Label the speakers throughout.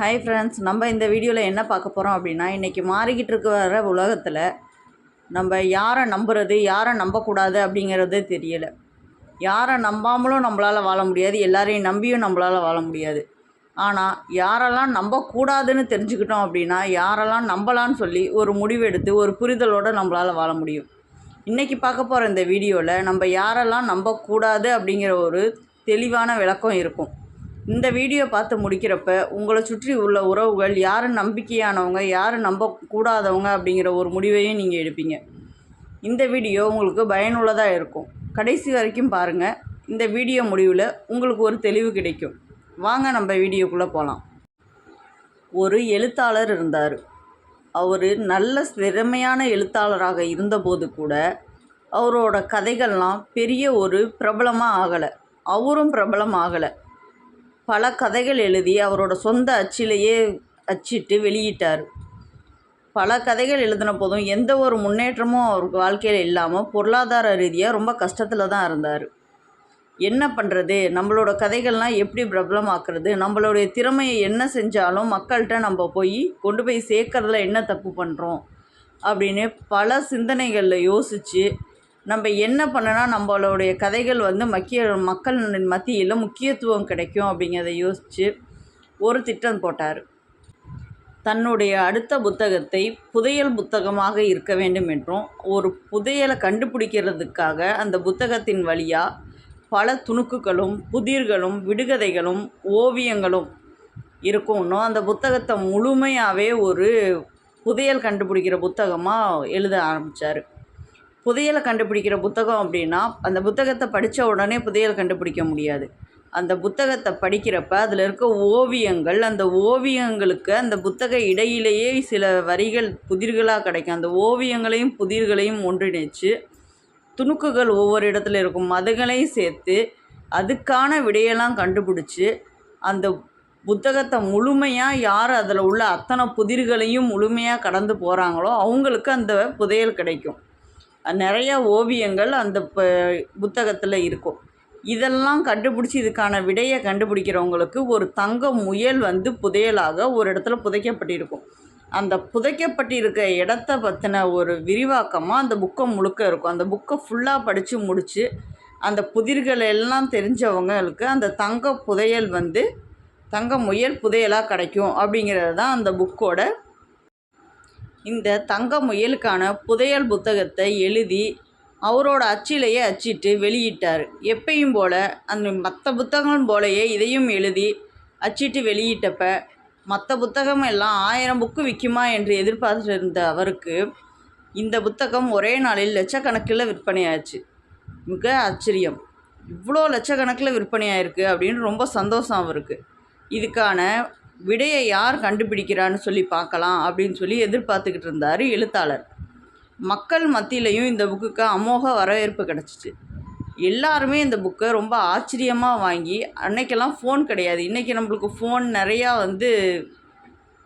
Speaker 1: Hi friends நம்ம இந்த வீடியோவில் என்ன பார்க்க போகிறோம் அப்படின்னா இன்றைக்கி மாறிக்கிட்டு இருக்க வர உலகத்தில் நம்ம யாரை நம்புறது யாரை நம்பக்கூடாது அப்படிங்கிறதே தெரியலை. யாரை நம்பாமலும் நம்மளால் வாழ முடியாது எல்லாரையும் நம்பியும் நம்மளால் வாழ முடியாது. ஆனால் யாரெல்லாம் நம்பக்கூடாதுன்னு தெரிஞ்சுக்கிட்டோம் அப்படின்னா யாரெல்லாம் நம்பலான்னு சொல்லி ஒரு முடிவெடுத்து ஒரு புரிதலோடு நம்மளால் வாழ முடியும். இன்றைக்கி பார்க்க போகிற இந்த வீடியோவில் நம்ம யாரெல்லாம் நம்பக்கூடாது அப்படிங்கிற ஒரு தெளிவான விளக்கம் இருக்கும். இந்த வீடியோ பார்த்து முடிக்கிறப்ப உங்களை சுற்றி உள்ள உறவுகள் யார் நம்பிக்கையானவங்க யார் நம்பக்கூடாதவங்க அப்படிங்கிற ஒரு முடிவையும் நீங்கள் எடுப்பீங்க. இந்த வீடியோ உங்களுக்கு பயனுள்ளதாக இருக்கும். கடைசி வரைக்கும் பாருங்கள் இந்த வீடியோ முடிவில் உங்களுக்கு ஒரு தெளிவு கிடைக்கும். வாங்க நம்ம வீடியோக்குள்ளே போகலாம் ஒரு எழுத்தாளர் இருந்தார். அவர் நல்ல திறமையான எழுத்தாளராக இருந்தபோது கூட அவரோட கதைகள்லாம் பெரிய ஒரு பிரபலமாக ஆகலை. அவரும் பிரபலம் ஆகலை. பல கதைகள் எழுதி அவரோட சொந்த அச்சிலேயே அச்சிட்டு வெளியிட்டார். பல கதைகள் எழுதின போதும் எந்த ஒரு முன்னேற்றமும் அவருக்கு வாழ்க்கையில் இல்லாமல் பொருளாதார ரீதியாக ரொம்ப கஷ்டத்தில் தான் இருந்தார். என்ன பண்ணுறது நம்மளோட கதைகள்லாம் எப்படி பிரபலமாக்குறது? நம்மளுடைய திறமையை என்ன செஞ்சாலும் மக்கள்கிட்ட நம்ம போய் கொண்டு போய் சேர்க்கறதுல என்ன தப்பு பண்ணுறோம் அப்படின்னு பல சிந்தனைகளில் யோசித்து நம்ம என்ன பண்ணனா நம்மளுடைய கதைகள் வந்து மக்கிய மக்கள் மத்தியில் முக்கியத்துவம் கிடைக்கும் அப்படிங்கிறத யோசித்து ஒரு திட்டம் போட்டார். தன்னுடைய அடுத்த புத்தகத்தை புதையல் புத்தகமாக இருக்க வேண்டும் என்றும் ஒரு புதையலை கண்டுபிடிக்கிறதுக்காக அந்த புத்தகத்தின் வழியாக பல துணுக்குகளும் புதிர்களும் விடுகதைகளும் ஓவியங்களும் இருக்கும்னும் அந்த புத்தகத்தை முழுமையாகவே ஒரு புதையல் கண்டுபிடிக்கிற புத்தகமாக எழுத ஆரம்பித்தார் புதையலை கண்டுபிடிக்கிற புத்தகம் அப்படின்னா அந்த புத்தகத்தை படித்த உடனே புதையல் கண்டுபிடிக்க முடியாது. அந்த புத்தகத்தை படிக்கிறப்ப அதில் இருக்க ஓவியங்கள் அந்த ஓவியங்களுக்கு அந்த புத்தக இடையிலேயே சில வரிகள் புதிர்களாக கிடைக்கும். அந்த ஓவியங்களையும் புதிர்களையும் ஒன்றிணைச்சு துணுக்குகள் ஒவ்வொரு இடத்துல இருக்கும். அதுகளையும் சேர்த்து அதுக்கான விடையெல்லாம் கண்டுபிடிச்சி அந்த புத்தகத்தை முழுமையாக யார் அதில் உள்ள அத்தனை புதிர்களையும் முழுமையாக கடந்து போகிறாங்களோ அவங்களுக்கு அந்த புதையல் கிடைக்கும். நிறைய ஓவியங்கள் அந்த ப புத்தகத்தில் இருக்கும். இதெல்லாம் கண்டுபிடிச்சி இதுக்கான விடையை கண்டுபிடிக்கிறவங்களுக்கு ஒரு தங்க முயல் வந்து புதையலாக ஒரு இடத்துல புதைக்கப்பட்டிருக்கும். அந்த புதைக்கப்பட்டிருக்க இடத்த பற்றின ஒரு விரிவாக்கமாக அந்த புக்கை முழுக்க இருக்கும். அந்த புக்கை ஃபுல்லாக படித்து முடித்து அந்த புதிர்கள் எல்லாம் தெரிஞ்சவங்களுக்கு அந்த தங்க புதையல் வந்து தங்க முயல் புதையலாக கிடைக்கும் அப்படிங்கிறது தான் அந்த புக்கோட இந்த தங்க முயலுக்கான புதையல் புத்தகத்தை எழுதி அவரோட அச்சிலேயே அச்சிட்டு வெளியிட்டார். எப்பையும் போல் அந்த மற்ற புத்தகம் போலயே இதையும் எழுதி அச்சிட்டு வெளியிட்டப்ப மற்ற புத்தகம் எல்லாம் ஆயிரம் புக்கு விற்குமா என்று எதிர்பார்த்திருந்த அவருக்கு இந்த புத்தகம் ஒரே நாளில் லட்சக்கணக்கில் விற்பனையாச்சு. மிக ஆச்சரியம். இவ்வளோ லட்சக்கணக்கில் விற்பனையாயிருக்கு அப்படின்னு ரொம்ப சந்தோஷம் அவருக்கு. இதுக்கான விடையை யார் கண்டுபிடிக்கிறான்னு சொல்லி பார்க்கலாம் அப்படின்னு சொல்லி எதிர்பார்த்துக்கிட்டு இருந்தார் எழுத்தாளர். மக்கள் மத்தியிலையும் இந்த புக்குக்கு அமோக வரவேற்பு கிடச்சிச்சு. எல்லாருமே இந்த புக்கை ரொம்ப ஆச்சரியமாக வாங்கி அன்னைக்கெல்லாம் ஃபோன் கிடையாது. இன்றைக்கி நம்மளுக்கு ஃபோன் நிறையா வந்து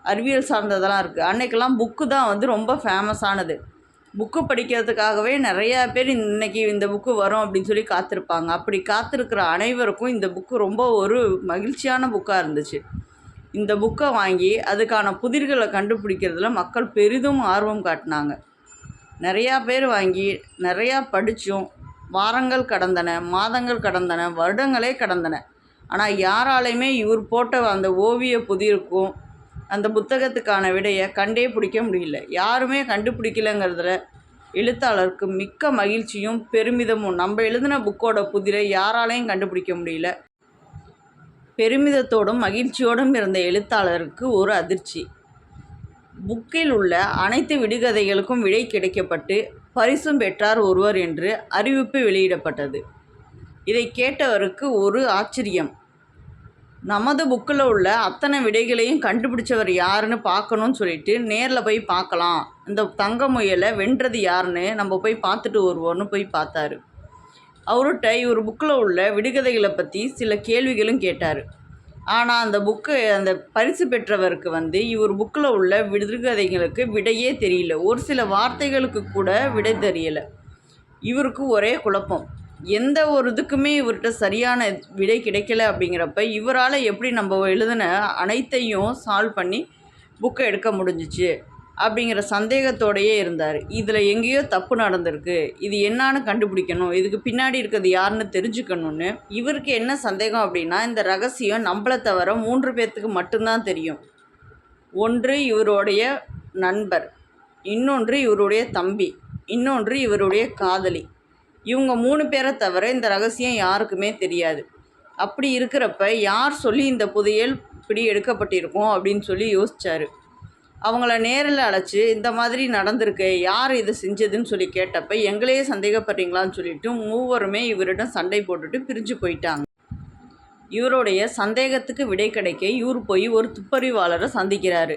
Speaker 1: அறிவியல் சார்ந்ததெல்லாம் இருக்குது அன்னைக்கெல்லாம் புக்கு தான் வந்து ரொம்ப ஃபேமஸானது புக்கு படிக்கிறதுக்காகவே நிறையா பேர் இன்றைக்கி இந்த புக்கு வரும் அப்படின்னு சொல்லி காத்திருப்பாங்க. அப்படி காத்திருக்கிற அனைவருக்கும் இந்த புக்கு ரொம்ப ஒரு மகிழ்ச்சியான புக்காக இருந்துச்சு. இந்த புக்கை வாங்கி அதுக்கான புதிர்களை கண்டுபிடிக்கிறதுல மக்கள் பெரிதும் ஆர்வம் காட்டினாங்க. நிறையா பேர் வாங்கி நிறையா படித்தும் வாரங்கள் கடந்தன மாதங்கள் கடந்தன வருடங்களே கடந்தன. ஆனால் யாராலையுமே இவர் போட்ட அந்த ஓவிய புதிருக்கும் அந்த புத்தகத்துக்கான விடையை கண்டே பிடிக்க முடியல. யாருமே கண்டுபிடிக்கலங்கிறதுல எழுத்தாளருக்கு மிக்க மகிழ்ச்சியும் பெருமிதமும். நம்ம எழுதின புக்கோட புதிரை யாராலையும் கண்டுபிடிக்க முடியல. பெருமிதத்தோடும் மகிழ்ச்சியோடும் இருந்த எழுத்தாளருக்கு ஒரு அதிர்ச்சி. புக்கில் உள்ள அனைத்து விடுகதைகளுக்கும் விடை கிடைக்கப்பட்டு பரிசும் பெற்றார் ஒருவர் என்று அறிவிப்பு வெளியிடப்பட்டது. இதை கேட்டவருக்கு ஒரு ஆச்சரியம். நமது புக்கில் உள்ள அத்தனை விடைகளையும் கண்டுபிடிச்சவர் யாருன்னு பார்க்கணுன்னு சொல்லிட்டு நேரில் போய் பார்க்கலாம். இந்த தங்க முயலை வென்றது யாருன்னு நம்ம போய் பார்த்துட்டு வருவோன்னு போய் பார்த்தாரு. அவர்கிட்ட இவர் புக்கில் உள்ள விடுகதைகளை பற்றி சில கேள்விகளும் கேட்டார். ஆனால் அந்த புக்கு அந்த பரிசு பெற்றவருக்கு வந்து இவர் புக்கில் உள்ள விடுகதைகளுக்கு விடையே தெரியல. ஒரு சில வார்த்தைகளுக்கு கூட விடை தெரியலை. இவருக்கு ஒரே குழப்பம். எந்த ஒரு இதுக்குமே இவர்கிட்ட சரியான விடை கிடைக்கல அப்படிங்கிறப்ப இவரால் எப்படி நம்ம எழுதின அனைத்தையும் சால்வ் பண்ணி புக்கை எடுக்க முடிஞ்சிச்சு? அப்படிங்கிற சந்தேகத்தோடையே இருந்தார். இதில் எங்கேயோ தப்பு நடந்திருக்கு. இது என்னான்னு கண்டுபிடிக்கணும். இதுக்கு பின்னாடி இருக்கிறது யாருன்னு தெரிஞ்சுக்கணும்னு இவருக்கு என்ன சந்தேகம் அப்படின்னா இந்த ரகசியம் நம்மளை தவிர மூன்று பேர்த்துக்கு மட்டும்தான் தெரியும். ஒன்று இவருடைய நண்பர். இன்னொன்று இவருடைய தம்பி. இன்னொன்று இவருடைய காதலி. இவங்க மூணு பேரை தவிர இந்த ரகசியம் யாருக்குமே தெரியாது. அப்படி இருக்கிறப்ப யார் சொல்லி இந்த புதையல் இப்படி எடுக்கப்பட்டிருக்கும் அப்படின்னு சொல்லி யோசிச்சார். அவங்கள நேரில் அழைச்சி இந்த மாதிரி நடந்திருக்கு யார் இதை செஞ்சதுன்னு சொல்லி கேட்டப்ப எங்களையே சந்தேகப்படுறீங்களான்னு சொல்லிட்டு மூவருமே இவரிடம் சண்டை போட்டுட்டு பிரிஞ்சு போயிட்டாங்க. இவருடைய சந்தேகத்துக்கு விடை கிடைக்க இவர் போய் ஒரு துப்பறிவாளரை சந்திக்கிறாரு.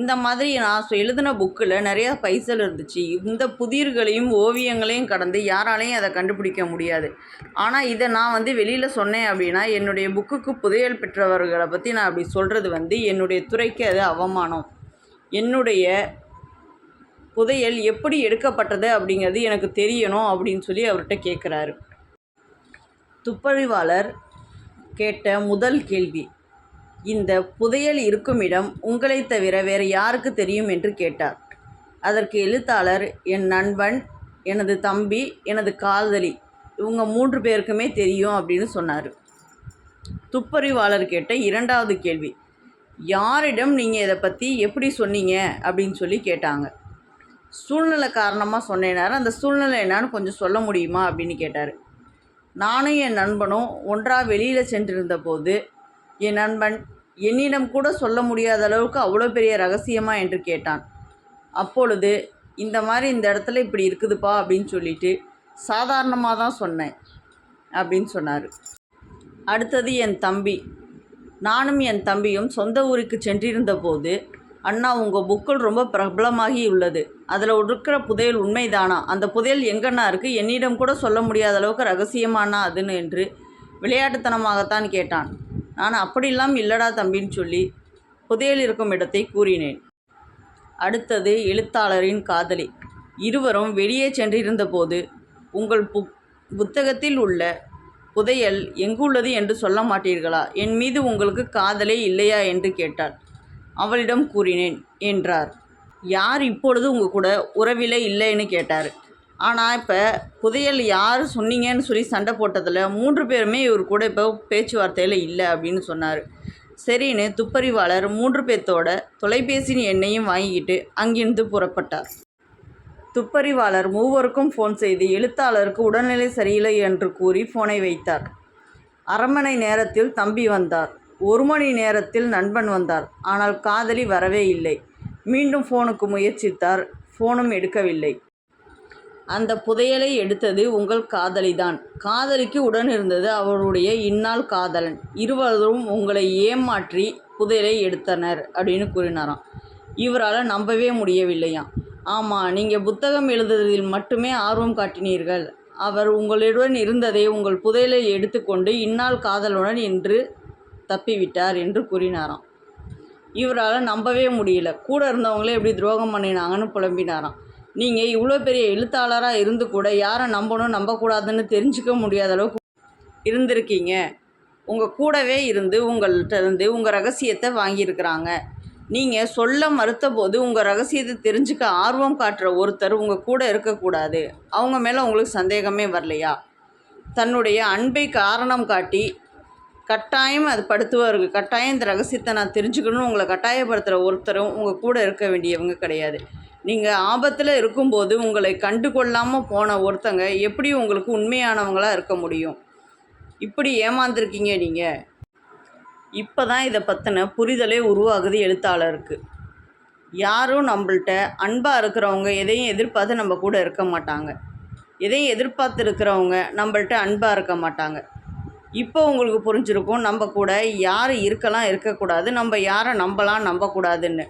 Speaker 1: இந்த மாதிரி நான் எழுதின புக்கில் நிறையா பைசல் இருந்துச்சு. இந்த புதிர்களையும் ஓவியங்களையும் கடந்து யாராலையும் அதை கண்டுபிடிக்க முடியாது. ஆனால் இதை நான் வந்து வெளியில் சொன்னேன் அப்படின்னா என்னுடைய புக்குக்கு புதையல் பெற்றவர்களை பற்றி நான் அப்படி சொல்கிறது வந்து என்னுடைய துறைக்கு அது அவமானம். என்னுடைய புதையல் எப்படி எடுக்கப்பட்டது அப்படிங்கிறது எனக்கு தெரியணும் அப்படின்னு சொல்லி அவர்கிட்ட கேட்குறாரு. துப்பறிவாளர் கேட்ட முதல் கேள்வி இந்த புதையல் இருக்கும் இடம் உங்களைத் தவிர வேறு யாருக்கு தெரியும் என்று கேட்டார். அதற்கு எழுத்தாளர் என் நண்பன் எனது தம்பி எனது காதலி இவங்க மூன்று பேருக்குமே தெரியும் அப்படின்னு சொன்னார். துப்பறிவாளர் கேட்ட இரண்டாவது கேள்வி யாரிடம் நீங்கள் இதை பற்றி எப்படி சொன்னீங்க அப்படின்னு சொல்லி கேட்டாங்க. சூழ்நிலை காரணமாக சொன்னேனார். அந்த சூழ்நிலை என்னான்னு கொஞ்சம் சொல்ல முடியுமா அப்படின்னு கேட்டார். நானும் என் நண்பனும் ஒன்றாக வெளியில் சென்றிருந்த போது என் நண்பன் என்னிடம் கூட சொல்ல முடியாத அளவுக்கு அவ்வளோ பெரிய ரகசியமா என்று கேட்டான். அப்பொழுது இந்த மாதிரி இந்த இடத்துல இப்படி இருக்குதுப்பா அப்படின்னு சொல்லிட்டு சாதாரணமாக தான் சொன்னேன் அப்படின்னு சொன்னார். அடுத்தது என் தம்பி நானும் என் தம்பியும் சொந்த ஊருக்கு சென்றிருந்த போது அண்ணா உங்கள் புக்கில் ரொம்ப பிரபலமாகி உள்ளது அதில் இருக்கிற புதையல் உண்மைதானா? அந்த புதையல் எங்கண்ணா இருக்குது என்னிடம் கூட சொல்ல முடியாத அளவுக்கு ரகசியமானா அதுன்னு என்று விளையாட்டுத்தனமாகத்தான் கேட்டான். நான் அப்படிலாம் இல்லடா தம்பின்னு சொல்லி புதையல் இருக்கும் இடத்தை கூறினேன். அடுத்தது எழுத்தாளரின் காதலி. இருவரும் வெளியே சென்றிருந்தபோது உங்கள் புக் புத்தகத்தில் உள்ள புதையல் எங்குள்ளது என்று சொல்ல மாட்டீர்களா? என் மீது உங்களுக்கு காதலே இல்லையா? என்று கேட்டாள். அவளிடம் கூறினேன் என்றார். யார் இப்பொழுது உங்கள் கூட உறவிலே இல்லைன்னு கேட்டார். ஆனால் இப்போ புதையல் யார் சொன்னீங்கன்னு சொல்லி சண்டை போட்டதில் மூன்று பேருமே இவர் கூட இப்போ பேச்சுவார்த்தையில் இல்லை அப்படின்னு சொன்னார். சரின்னு துப்பறிவாளர் மூன்று பேர்த்தோட தொலைபேசி எண்ணையும் வாங்கிக்கிட்டு அங்கிருந்து புறப்பட்டார். துப்பறிவாளர் மூவருக்கும் ஃபோன் செய்து எழுத்தாளருக்கு உடல்நிலை சரியில்லை என்று கூறி ஃபோனை வைத்தார். அரை மணி நேரத்தில் தம்பி வந்தார். ஒரு மணி நேரத்தில் நண்பன் வந்தார். ஆனால் காதலி வரவே இல்லை. மீண்டும் ஃபோனுக்கு முயற்சித்தார். ஃபோனும் எடுக்கவில்லை. அந்த புதையலை எடுத்தது உங்கள் காதலிதான். காதலிக்கு உடன் இருந்தது அவருடைய இந்நாள் காதலன். இருவரும் உங்களை ஏமாற்றி புதையலை எடுத்தனர் அப்படின்னு கூறினாராம். இவரால் நம்பவே முடியவில்லையாம். ஆமாம் நீங்கள் புத்தகம் எழுதுவதில் மட்டுமே ஆர்வம் காட்டினீர்கள். அவர் உங்களுடன் இருந்ததை உங்கள் புதையலை எடுத்துக்கொண்டு இந்நாள் காதலுடன் என்று தப்பிவிட்டார் என்று கூறினாராம். இவரால் நம்பவே முடியல. கூட இருந்தவங்களே எப்படி துரோகம் பண்ணினாங்கன்னு புலம்பினாராம். நீங்கள் இவ்வளோ பெரிய எழுத்தாளராக இருந்து கூட யாரை நம்பணும் நம்பக்கூடாதுன்னு தெரிஞ்சுக்க முடியாத அளவுக்கு இருந்திருக்கீங்க. உங்கள் கூடவே இருந்து உங்கள்கிட்ட இருந்து உங்கள் ரகசியத்தை வாங்கியிருக்கிறாங்க. நீங்கள் சொல்ல மறுத்த போது உங்கள் ரகசியத்தை தெரிஞ்சுக்க ஆர்வம் காட்டுற ஒருத்தர் உங்கள் கூட இருக்கக்கூடாது. அவங்க மேலே உங்களுக்கு சந்தேகமே வரலையா? தன்னுடைய அன்பை காரணம் காட்டி கட்டாயம் அது படுத்துவாருக்கு. கட்டாயம் இந்த ரகசியத்தை நான் தெரிஞ்சுக்கணும்னு உங்களை கட்டாயப்படுத்துகிற ஒருத்தரும் உங்கள் கூட இருக்க வேண்டியவங்க கிடையாது. நீங்கள் ஆபத்தில் இருக்கும்போது உங்களை கண்டு கொள்ளாமல் போன ஒருத்தங்க எப்படி உங்களுக்கு உண்மையானவங்களாக இருக்க முடியும்? இப்படி ஏமாந்துருக்கீங்க நீங்கள் இப்போ தான் இதை பற்றின புரிதலே உருவாகுது எழுத்தாளருக்கு. யாரும் நம்மள்ட்ட அன்பாக இருக்கிறவங்க எதையும் எதிர்பார்த்து நம்ம கூட இருக்க மாட்டாங்க. எதையும் எதிர்பார்த்து இருக்கிறவங்க நம்மள்ட்ட அன்பாக இருக்க மாட்டாங்க. இப்போ உங்களுக்கு புரிஞ்சிருக்கும் நம்ம கூட யார் இருக்கலாம் இருக்கக்கூடாது நம்ம யாரை நம்பலாம் நம்பக்கூடாதுன்னு.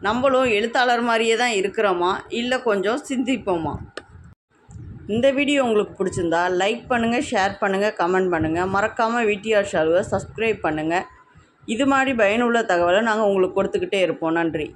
Speaker 1: நம்மளும் எழுத்தாளர் மாதிரியே தான் இருக்கிறோமா? இல்லை கொஞ்சம் சிந்திப்போமா? இந்த வீடியோ உங்களுக்கு பிடிச்சிருந்தா லைக் பண்ணுங்கள் ஷேர் பண்ணுங்கள் கமெண்ட் பண்ணுங்கள் மறக்காமல் விடிஆர் ஷாலுவை சப்ஸ்கிரைப் பண்ணுங்கள் இது மாதிரி பயனுள்ள தகவலை நாங்கள் உங்களுக்கு கொடுத்துக்கிட்டே இருப்போம். நன்றி.